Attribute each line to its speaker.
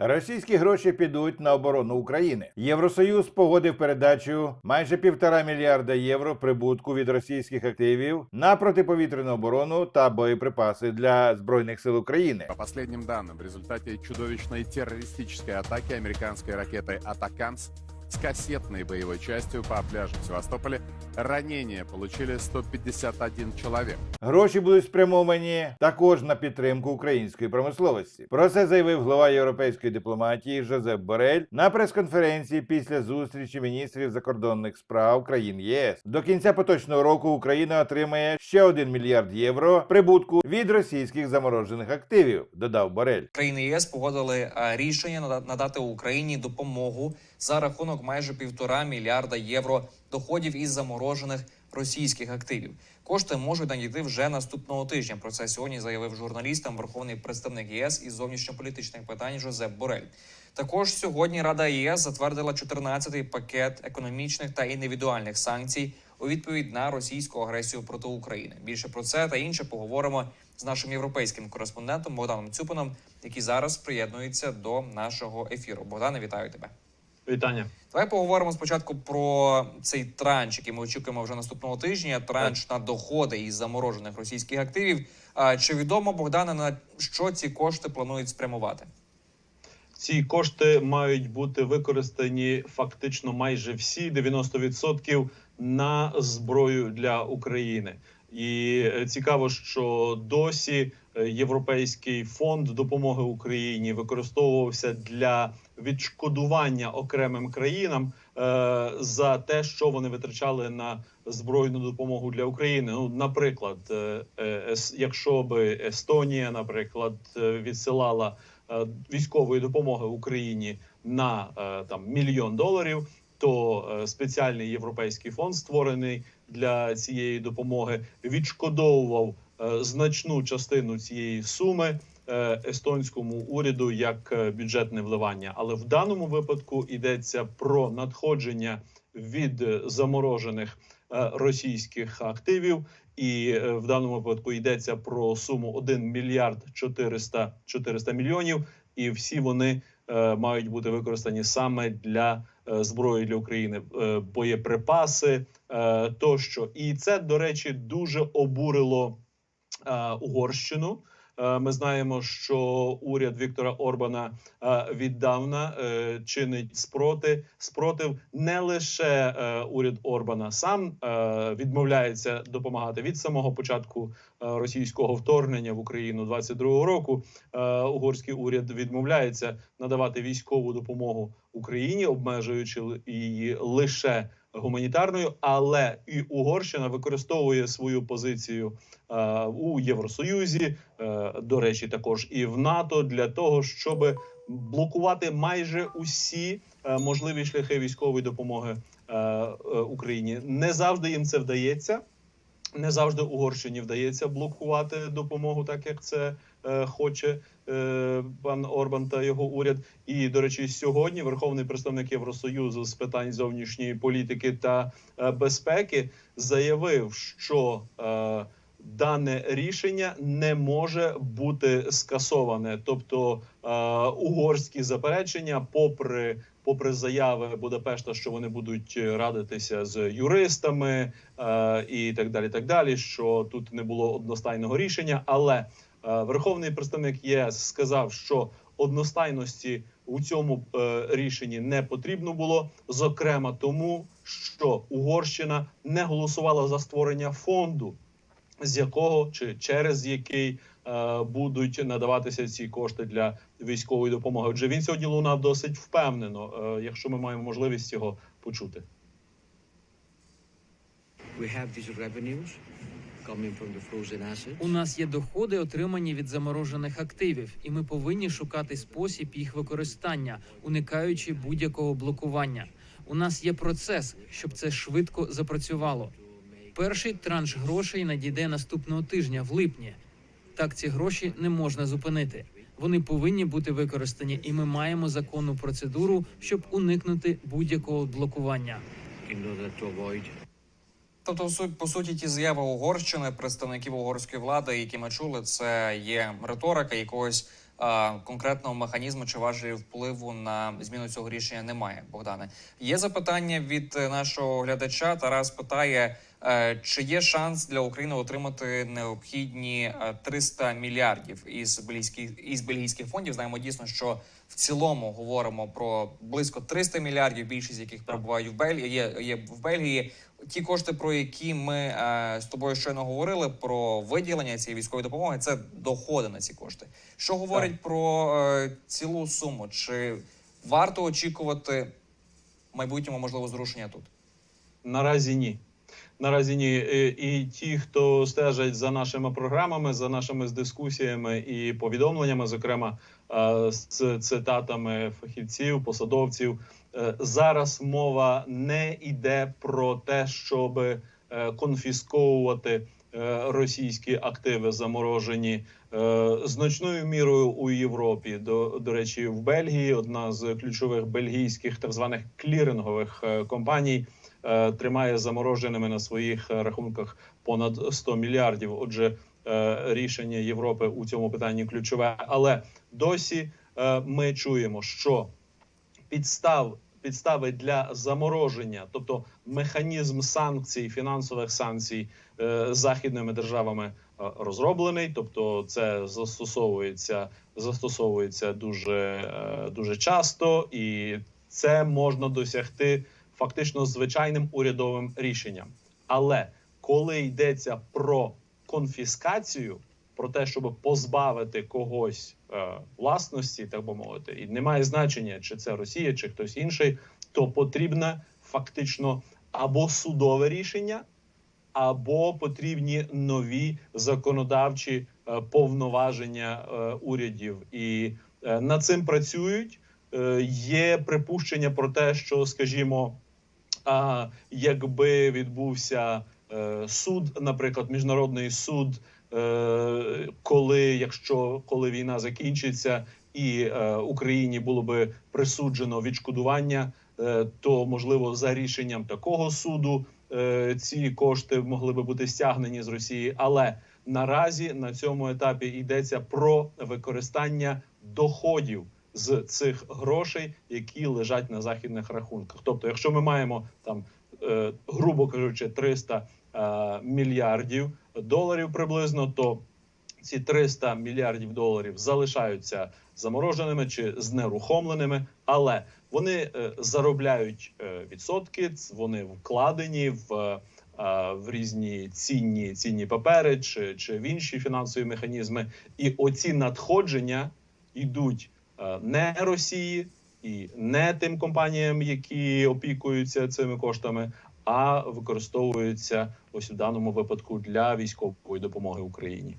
Speaker 1: Російські гроші підуть на оборону України. Євросоюз погодив передачу майже півтора мільярда євро прибутку від російських активів на протиповітряну оборону та боєприпаси для збройних сил України.
Speaker 2: По последним данным, в результате чудовищной террористической атаки американской ракетой «Атакамс» с кассетной боевой частью по пляжам Севастополя ранения получили 151 человек.
Speaker 1: Гроші будуть спрямовані також на підтримку української промисловості. Про це заявив глава європейської дипломатії Жозеп Борель на прес-конференції після зустрічі міністрів закордонних справ країн ЄС. До кінця поточного року Україна отримає ще 1 мільярд євро прибутку від російських заморожених активів. Додав Борель.
Speaker 3: країни ЄС погодили е, рішення нада- надати Україні допомогу за рахунок майже півтора мільярда євро доходів із заморожених російських активів. Кошти можуть надійти вже наступного тижня. Про це сьогодні заявив журналістам верховний представник ЄС із зовнішньополітичних питань Жозеп Борель. Також сьогодні Рада ЄС затвердила 14-й пакет економічних та індивідуальних санкцій у відповідь на російську агресію проти України. Більше про це та інше поговоримо з нашим європейським кореспондентом Богданом Цюпином, який зараз приєднується до нашого ефіру. Богдане, вітаю тебе.
Speaker 4: Вітання.
Speaker 3: Давай поговоримо спочатку про цей транш, який ми очікуємо вже наступного тижня. Транш на доходи із заморожених російських активів. Чи відомо Богдане на що ці кошти планують спрямувати?
Speaker 4: Ці кошти мають бути використані фактично майже всі 90% на зброю для України. І е, цікаво, що досі Європейський фонд допомоги Україні використовувався для відшкодування окремим країнам е, за те, що вони витрачали на збройну допомогу для України. Ну, наприклад, е, е, якщо би Естонія, наприклад, е, відсилала е, військової допомоги Україні на е, там мільйон доларів, то е, спеціальний європейський фонд, створений для цієї допомоги, відшкодовував е, значну частину цієї суми е, естонському уряду як е, бюджетне вливання. Але в даному випадку йдеться про надходження від е, заморожених е, російських активів. І е, в даному випадку йдеться про суму 1 мільярд 400, 400 мільйонів, і всі вони е, мають бути використані саме для е, зброї для України, е, боєприпаси е, тощо. І це, до речі, дуже обурило е, Угорщину. Е, Ми знаємо, що уряд Віктора Орбана е, віддавна е, чинить спроти спротив не лише е, уряд Орбана сам е, відмовляється допомагати від самого початку е, російського вторгнення в Україну 22-го року. е, Угорський уряд відмовляється надавати військову допомогу Україні, обмежуючи її лише гуманітарною, але і Угорщина використовує свою позицію е, у Євросоюзі, е, до речі, також і в НАТО для того, щоб блокувати майже усі е, можливі шляхи військової допомоги е, е, Україні. Не завжди їм це вдається. Не завжди Угорщині вдається блокувати допомогу, так як це е, хоче е, пан Орбан та його уряд. І до речі, сьогодні Верховний представник Євросоюзу з питань зовнішньої політики та е, безпеки заявив, що е, дане рішення не може бути скасоване, тобто е, угорські заперечення, попри попри заяви Будапешта, що вони будуть радитися з юристами е, і так далі, так далі, що тут не було одностайного рішення, але е, Верховний представник ЄС сказав, що одностайності у цьому е, рішенні не потрібно було, зокрема тому, що Угорщина не голосувала за створення фонду, з якого чи через який е, будуть надаватися ці кошти для військової допомоги. Отже, він сьогодні лунав досить впевнено, е, якщо ми маємо можливість його почути.
Speaker 5: У нас є доходи, отримані від заморожених активів, і ми повинні шукати спосіб їх використання, уникаючи будь-якого блокування. У нас є процес, щоб це швидко запрацювало. Перший транш грошей надійде наступного тижня, в липні. Так ці гроші не можна зупинити. Вони повинні бути використані, і ми маємо законну процедуру, щоб уникнути будь-якого блокування.
Speaker 3: Тобто, по суті, ті заяви Угорщини, представників угорської влади, які ми чули, це є риторика якогось е, конкретного механізму чи важелі впливу на зміну цього рішення немає. Богдане, є запитання від е, нашого глядача. Тарас питає. Е, Чи є шанс для України отримати необхідні е, 300 мільярдів із бельгійських із бельгійських фондів? Знаємо дійсно, що в цілому говоримо про близько 300 мільярдів, більшість яких перебувають в Бельгії. Є, є в Бельгії. Ті кошти, про які ми е, з тобою щойно говорили, про виділення цієї військової допомоги, це доходи на ці кошти. Що говорить про е, цілу суму? Чи варто очікувати в майбутньому можливо зрушення тут?
Speaker 4: Наразі ні. Наразі ні. І, ті, хто стежать за нашими програмами, за нашими дискусіями і повідомленнями, зокрема е, з цитатами фахівців, посадовців, е, зараз мова не йде про те, щоб е, конфісковувати російські активи заморожені значною мірою у Європі. До, до речі, в Бельгії одна з ключових бельгійських так званих клірингових компаній тримає замороженими на своїх е, рахунках понад 100 мільярдів. Отже, е, рішення Європи у цьому питанні ключове. Але досі е, ми чуємо, що підстав. Підстави для замороження, тобто механізм санкцій, фінансових санкцій е, західними державами е, розроблений. Тобто, це застосовується застосовується дуже, е, дуже часто, і це можна досягти фактично звичайним урядовим рішенням. Але коли йдеться про конфіскацію, про те, щоб позбавити когось е, власності, так би мовити, і немає значення, чи це Росія, чи хтось інший, то потрібне фактично або судове рішення, або потрібні нові законодавчі е, повноваження е, урядів, і е, над цим працюють. Е, є припущення про те, що, скажімо, а, якби відбувся е, суд, наприклад, міжнародний суд, е, коли якщо коли війна закінчиться і е, Україні було би присуджено відшкодування, то можливо за рішенням такого суду ці кошти могли би бути стягнені з Росії, але наразі на цьому етапі йдеться про використання доходів з цих грошей, які лежать на західних рахунках. Тобто, якщо ми маємо там, е, грубо кажучи, 300 е, мільярдів доларів приблизно, то ці 300 мільярдів доларів залишаються замороженими чи знерухомленими, але вони е, заробляють відсотки, вони вкладені в. В різні цінні цінні папери чи, чи в інші фінансові механізми, і оці надходження йдуть не Росії і не тим компаніям, які опікуються цими коштами, а використовуються ось у даному випадку для військової допомоги Україні.